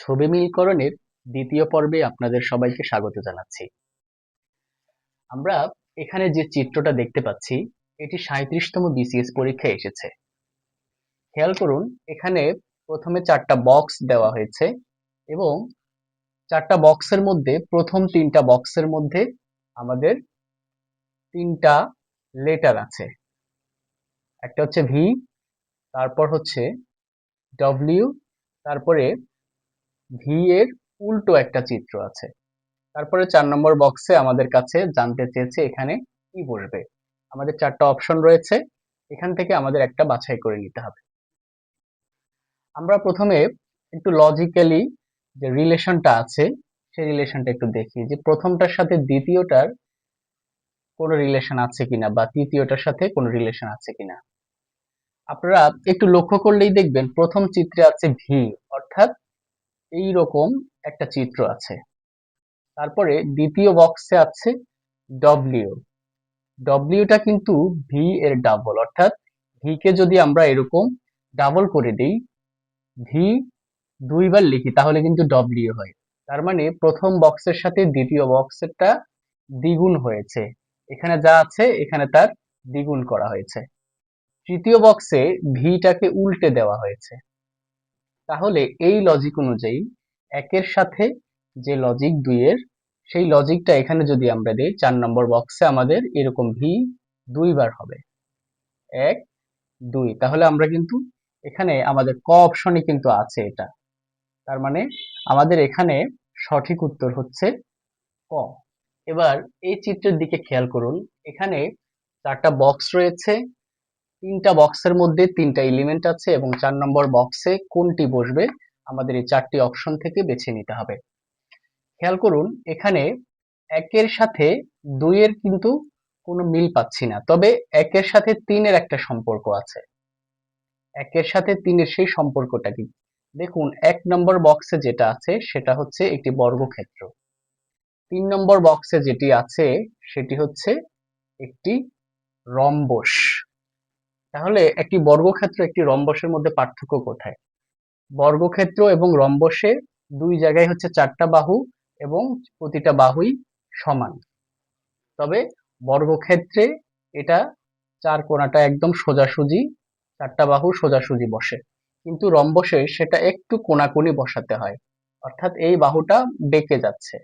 ছবি মিলকরণের দ্বিতীয় পর্বে আপনাদের সবাইকে স্বাগত জানাচ্ছি। আমরা এখানে যে চিত্রটা দেখতে পাচ্ছি, এটি সাঁত্রিশতম বিসিএস পরীক্ষায় এসেছে। খেয়াল করুন, এখানে প্রথমে চারটা বক্স দেওয়া হয়েছে এবং চারটা বক্সের মধ্যে, প্রথম তিনটা বক্সের মধ্যে আমাদের তিনটা লেটার আছে। একটা হচ্ছে ভি, তারপর হচ্ছে ডব্লিউ, তারপরে ভি এর উল্টো একটা চিত্র আছে। তারপরে চার নম্বর বক্সে আমাদের কাছে জানতে চেয়েছে এখানে কি বসবে আমাদের চারটা অপশন রয়েছে, এখান থেকে আমাদের একটা বাছাই করে নিতে হবে। আমরা প্রথমে একটু লজিক্যালি যে রিলেশনটা আছে, সেই রিলেশনটা একটু দেখি যে প্রথমটার সাথে দ্বিতীয়টার কোনো রিলেশন আছে কিনা বা তৃতীয়টার সাথে কোনো রিলেশন আছে কিনা। আপনারা একটু লক্ষ্য করলেই দেখবেন প্রথম চিত্রে আছে ভি অর্থাৎ এই রকম একটা চিত্র আছে। তারপরে দ্বিতীয় বক্সে আছে ডব্লিউ ডব্লিউটা কিন্তু ভি এর ডাবল অর্থাৎ ভি কে যদি আমরা এরকম ডাবল করে দিই ভি দুইবার লিখি, তাহলে কিন্তু ডব্লিউ হয়। তার মানে প্রথম বক্সের সাথে দ্বিতীয় বক্সেরটা দ্বিগুণ হয়েছে। এখানে যা আছে, এখানে তার দ্বিগুণ করা হয়েছে। তৃতীয় বক্সে ভিটাকে উল্টে দেওয়া হয়েছে। তাহলে এই লজিক অনুযায়ী একের সাথে যে লজিক দুইয়ের, সেই লজিকটা এখানে যদি আমরা দিই, চার নম্বর বক্সে আমাদের এরকম ভি দুইবার হবে। এক, দুই। তাহলে আমরা কিন্তু এখানে আমাদের ক অপশনে কিন্তু আছে এটা। তার মানে আমাদের এখানে সঠিক উত্তর হচ্ছে ক। এবার এই চিত্রের দিকে খেয়াল করুন। এখানে চারটা বক্স রয়েছে। তিনটা বক্সের মধ্যে তিনটা এলিমেন্ট আছে এবং চার নম্বর বক্সে কোনটি বসবে, আমাদের এই চারটি অপশন থেকে বেছে নিতে হবে। খেয়াল করুন, এখানে একের সাথে দুইয়ের কিন্তু কোনো মিল পাচ্ছি না, তবে একের সাথে তিনের একটা সম্পর্ক আছে। একের সাথে তিনের সেই সম্পর্কটা কি? দেখুন, এক নম্বর বক্সে যেটা আছে, সেটা হচ্ছে একটি বর্গক্ষেত্র। তিন নম্বর বক্সে যেটি আছে, সেটি হচ্ছে একটি রম্বস। তাহলে একটি বর্গক্ষেত্র, একটি রম্বসের মধ্যে পার্থক্য কোথায়? বর্গক্ষেত্র এবং রম্বসে দুই জায়গায় হচ্ছে চারটা বাহু এবং প্রতিটা বাহুই সমান। তবে বর্গক্ষেত্রে এটা চার কোণাটা একদম সোজাসুজি, চারটা বাহু সোজাসুজি বসে। কিন্তু রম্বসে সেটা একটু কোনাকুনি বসাতে হয়। অর্থাৎ এই বাহুটা বেঁকে যাচ্ছে।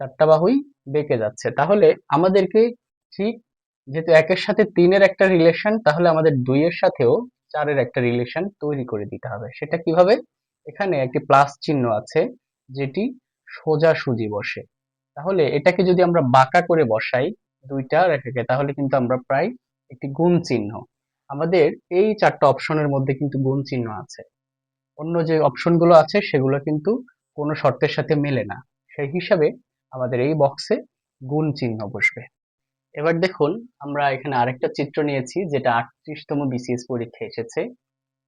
চারটা বাহুই বেঁকে যাচ্ছে। তাহলে আমাদেরকে ঠিক যেহেতু একের সাথে তিনের একটা রিলেশন তাহলে আমাদের দুইয়ের সাথেও চারের একটা রিলেশন তৈরি করে দিতে হবে। সেটা কীভাবে? এখানে একটি প্লাস চিহ্ন আছে, যেটি সোজাসুজি বসে। তাহলে এটাকে যদি আমরা বাঁকা করে বসাই দুইটা রেখাকে, তাহলে কিন্তু আমরা প্রায় একটি গুণ চিহ্ন। আমাদের এই চারটা অপশনের মধ্যে কিন্তু গুণ চিহ্ন আছে। অন্য যে অপশনগুলো আছে, সেগুলো কিন্তু কোনো শর্তের সাথে মেলে না। সেই হিসাবে আমাদের এই বক্সে গুণ চিহ্ন বসবে। এবার দেখুন, আমরা এখানে আরেকটা চিত্র নিয়েছি, যেটা আটত্রিশতম বিসিএস পরীক্ষা এসেছে।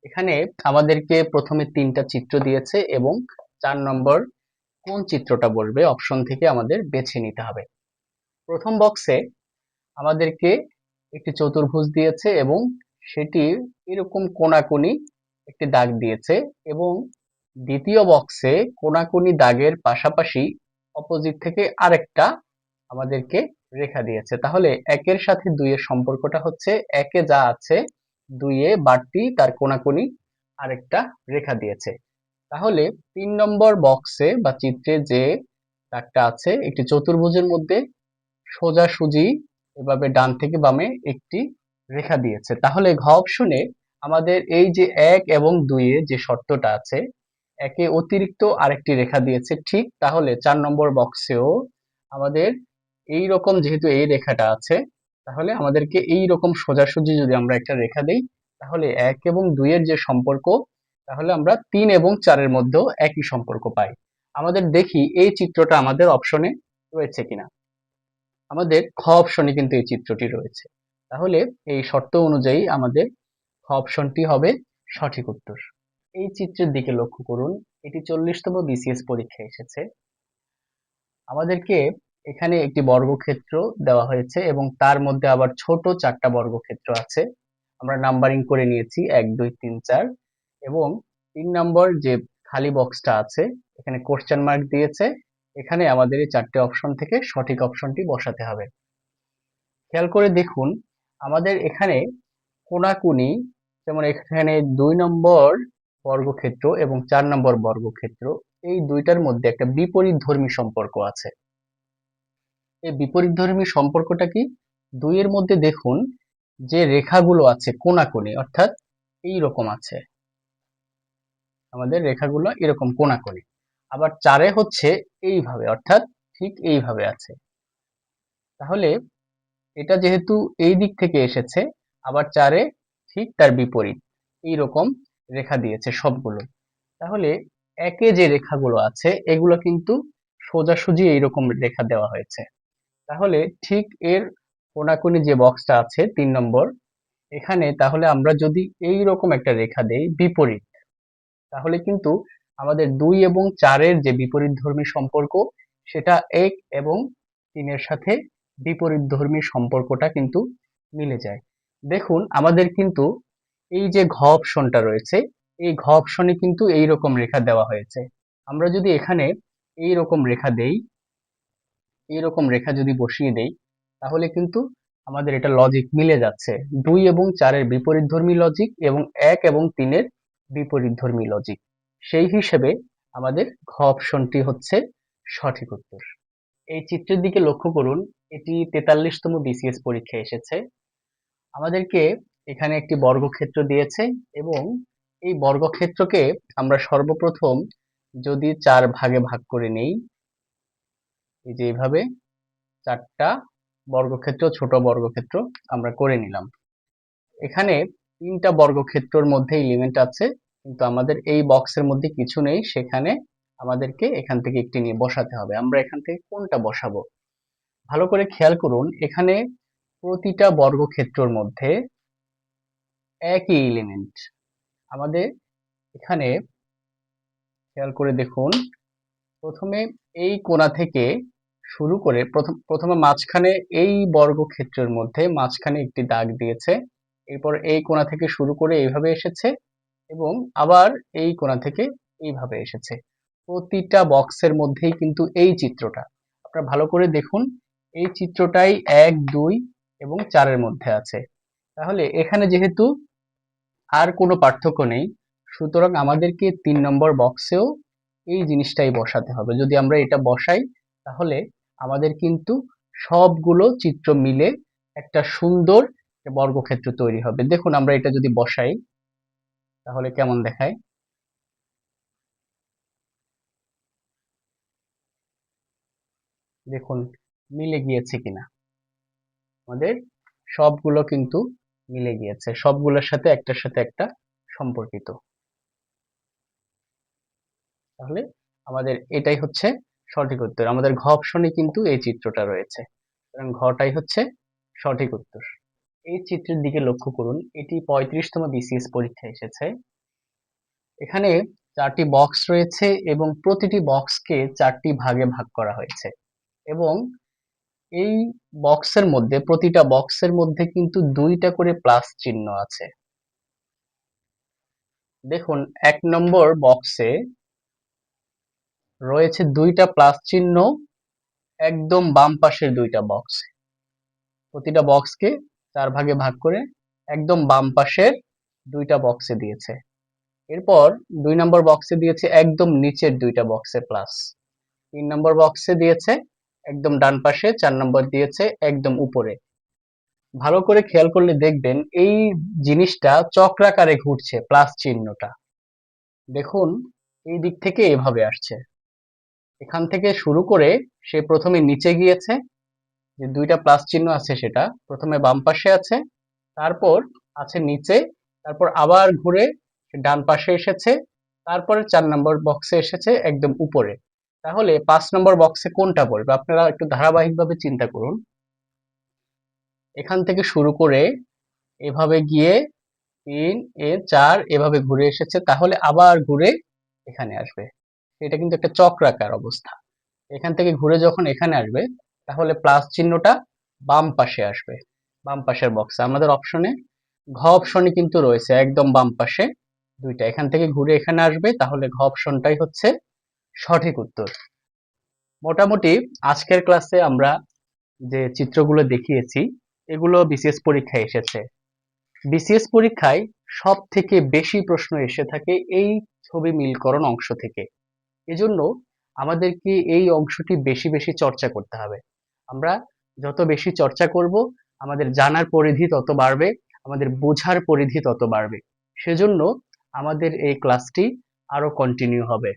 এখানে আমাদেরকে প্রথমে তিনটা চিত্র দিয়েছে এবং চার নম্বর কোন চিত্রটা বলবে অপশন থেকে আমাদের বেছে নিতে হবে। প্রথম বক্সে আমাদেরকে একটি চতুর্ভুজ দিয়েছে এবং সেটি এরকম কোনাকুনি একটি দাগ দিয়েছে এবং দ্বিতীয় বক্সে কোনাকুনি দাগের পাশাপাশি অপোজিট থেকে আরেকটা আমাদেরকে রেখা দিয়েছে। তাহলে একের সাথে দুইয়ের সম্পর্কটা হচ্ছে একে যা আছে, দুইয়ে বাড়তি তার কোনাকুনি আরেকটা রেখা দিয়েছে। তাহলে তিন নম্বর বক্সে বা চিত্রে যে দাগটা আছে, একটি চতুর্ভুজের মধ্যে সোজাসুজি এভাবে ডান থেকে বামে একটি রেখা দিয়েছে। তাহলে ঘ অপশনে আমাদের এই যে এক এবং দুইয়ে যে শর্তটা আছে, একে অতিরিক্ত আরেকটি রেখা দিয়েছে। ঠিক তাহলে চার নম্বর বক্সেও আমাদের এই রকম যেহেতু এই রেখাটা আছে, তাহলে আমাদেরকে এই রকম সোজাসুজি যদি আমরা একটা রেখা দেই, তাহলে এক এবং দুইয়ের যে সম্পর্ক, তাহলে আমরা তিন এবং চারের মধ্যেও একই সম্পর্ক পাই। আমাদের দেখি এই চিত্রটা আমাদের অপশনে রয়েছে কিনা। আমাদের খ অপশনে কিন্তু এই চিত্রটি রয়েছে। তাহলে এই শর্ত অনুযায়ী আমাদের খ অপশনটি হবে সঠিক উত্তর। এই চিত্রের দিকে লক্ষ্য করুন, এটি চল্লিশতম বিসিএস পরীক্ষা এসেছে। আমাদেরকে এখানে একটি বর্গক্ষেত্র দেওয়া হয়েছে এবং তার মধ্যে আবার ছোট চারটা বর্গক্ষেত্র আছে। আমরা নাম্বারিং করে নিয়েছি, এক, দুই, তিন, চার এবং তিন নম্বর যে খালি বক্সটা আছে, এখানে কোশ্চেন মার্ক দিয়েছে। এখানে আমাদের এই চারটে অপশন থেকে সঠিক অপশনটি বসাতে হবে। খেয়াল করে দেখুন, আমাদের এখানে কোনাকুনি, যেমন এখানে দুই নম্বর বর্গক্ষেত্র এবং চার নম্বর বর্গক্ষেত্র, এই দুইটার মধ্যে একটা বিপরীত ধর্মী সম্পর্ক আছে। এই বিপরীত ধর্মী সম্পর্কটা কি? দুইয়ের মধ্যে দেখুন যে রেখাগুলো আছে কোনাকুনি অর্থাৎ এই রকম আছে। আমাদের রেখাগুলো এরকম কোনাকুনি আবার চারে হচ্ছে এইভাবে, অর্থাৎ ঠিক এইভাবে আছে। তাহলে এটা যেহেতু এই দিক থেকে এসেছে, আবার চারে ঠিক তার বিপরীত এই রকম রেখা দিয়েছে সবগুলো। তাহলে একে যে রেখাগুলো আছে, এগুলো কিন্তু সোজাসুজি এইরকম রেখা দেওয়া হয়েছে। তাহলে ঠিক এর কোনাকুনি যে বক্সটা আছে, তিন নম্বর, এখানে তাহলে আমরা যদি এই রকম একটা রেখা দেই বিপরীত, তাহলে কিন্তু আমাদের দুই এবং চারের যে বিপরীত ধর্মী সম্পর্ক, সেটা এক এবং তিনের সাথে বিপরীত ধর্মী সম্পর্কটা কিন্তু মিলে যায়। দেখুন, আমাদের কিন্তু এই যে ঘ অপশনটা রয়েছে, এই ঘ অপশনে কিন্তু এই রকম রেখা দেওয়া হয়েছে। আমরা যদি এখানে এই রকম রেখা দেই এই রকম রেখা যদি বসিয়ে দেই, তাহলে কিন্তু আমাদের এটা লজিক মিলে যাচ্ছে। দুই এবং চারের বিপরীত ধর্মী লজিক এবং এক এবং তিনের বিপরীত ধর্মী লজিক সেই হিসেবে আমাদের ঘ অপশনটি হচ্ছে সঠিক উত্তর। এই চিত্রের দিকে লক্ষ্য করুন, এটি তেতাল্লিশতম বিসিএস পরীক্ষায় এসেছে। আমাদেরকে এখানে একটি বর্গক্ষেত্র দিয়েছে এবং এই বর্গক্ষেত্রকে আমরা সর্বপ্রথম যদি চার ভাগে ভাগ করে নেই এই যে এইভাবে চারটা বর্গক্ষেত্র, ছোট বর্গক্ষেত্র আমরা করে নিলাম। এখানে তিনটা বর্গক্ষেত্রর মধ্যে এলিমেন্ট আছে, কিন্তু আমাদের এই বক্সের মধ্যে কিছু নেই। সেখানে আমাদেরকে এখান থেকে একটি নিয়ে বসাতে হবে। আমরা এখান থেকে কোনটা বসাবো? ভালো করে খেয়াল করুন, এখানে প্রতিটা বর্গক্ষেত্রর মধ্যে একই এলিমেন্ট আমাদের এখানে, খেয়াল করে দেখুন প্রথমে এই কোণা থেকে শুরু করে প্রথম, প্রথমে মাঝখানে এই বর্গক্ষেত্রের মধ্যে মাঝখানে একটি দাগ দিয়েছে। এরপর এই কোণা থেকে শুরু করে এইভাবে এসেছে এবং আবার এই কোণা থেকে এইভাবে এসেছে। প্রতিটা বক্সের মধ্যেই কিন্তু এই চিত্রটা। আপনারা ভালো করে দেখুন, এই চিত্রটাই এক, দুই এবং চারের মধ্যে আছে। তাহলে এখানে যেহেতু আর কোনো পার্থক্য নেই, সুতরাং আমাদেরকে তিন নম্বর বক্সেও এই জিনিসটাই বসাতে হবে। যদি আমরা এটা বসাই, তাহলে আমাদের কিন্তু সবগুলো চিত্র মিলে একটা সুন্দর বর্গক্ষেত্র তৈরি হবে। দেখুন, আমরা এটা যদি বসাই, তাহলে কেমন দেখায়? দেখুন, মিলে গিয়েছে কিনা? আমাদের সবগুলো কিন্তু মিলে গিয়েছে। সবগুলোর সাথে একটার সাথে একটা সম্পর্কিত। তাহলে আমাদের এটাই হচ্ছে সঠিক উত্তর। আমাদের ঘ অপশনে কিন্তু এই চিত্রটা রয়েছে। ঘটাই হচ্ছে সঠিক উত্তর। এই চিত্রের দিকে লক্ষ্য করুন, এটি পঁয়ত্রিশতম বিসিএস পরীক্ষায় এসেছে। এখানে চারটি বক্স রয়েছে এবং প্রতিটি বক্সকে চারটি ভাগে ভাগ করা হয়েছে। এবং এই বক্সের মধ্যে, প্রতিটা বক্সের মধ্যে কিন্তু দুইটা করে প্লাস চিহ্ন আছে। দেখুন, এক নম্বর বক্সে রয়েছে দুইটা প্লাস চিহ্ন, একদম বাম পাশের দুইটা বক্স প্রতিটা বক্সকে চার ভাগে ভাগ করে একদম বাম পাশের দুইটা বক্সে দিয়েছে। এরপর দুই নম্বর বক্সে দিয়েছে একদম নিচের দুইটা বক্সে প্লাস তিন নম্বর বক্সে দিয়েছে একদম ডান পাশে, চার নম্বর দিয়েছে একদম উপরে। ভালো করে খেয়াল করলে দেখবেন এই জিনিসটা চক্রাকারে ঘুরছে প্লাস চিহ্নটা। দেখুন, এই দিক থেকে এভাবে আসছে। এখান থেকে শুরু করে সে প্রথমে নিচে গিয়েছে, যে দুইটা প্লাস চিহ্ন আছে সেটা, প্রথমে বাম পাশে আছে, তারপর আছে নিচে, তারপর আবার ঘুরে ডান পাশে এসেছে, তারপরে চার নম্বর বক্সে এসেছে একদম উপরে। তাহলে পাঁচ নম্বর বক্সে কোনটা পড়বে আপনারা একটু ধারাবাহিকভাবে চিন্তা করুন। এখান থেকে শুরু করে এভাবে গিয়ে তিন, এ, চার এভাবে ঘুরে এসেছে, তাহলে আবার ঘুরে এখানে আসবে। এটা কিন্তু একটা চক্রাকার অবস্থা। এখান থেকে ঘুরে যখন এখানে আসবে, তাহলে প্লাস চিহ্নটা বাম পাশে আসবে, বাম পাশের বক্সে আমাদের অপশনে ঘ অপশনে কিন্তু রয়েছে, একদম বাম পাশে দুইটা। এখান থেকে ঘুরে এখানে আসবে, তাহলে ঘ অপশনটাই হচ্ছে সঠিক উত্তর। মোটামুটি আজকের ক্লাসে আমরা যে চিত্রগুলো দেখিয়েছি, এগুলো বিসিএস পরীক্ষায় এসেছে। বিসিএস পরীক্ষায় সব থেকে বেশি প্রশ্ন এসে থাকে এই ছবি মিলকরণ অংশ থেকে। এজন্য আমাদেরকে এই অংশটি বেশি বেশি চর্চা করতে হবে। আমরা যত বেশি চর্চা করব, আমাদের জানার পরিধি তত বাড়বে, আমাদের বোঝার পরিধি তত বাড়বে। সেজন্য আমাদের এই ক্লাসটি আরও কন্টিনিউ হবে।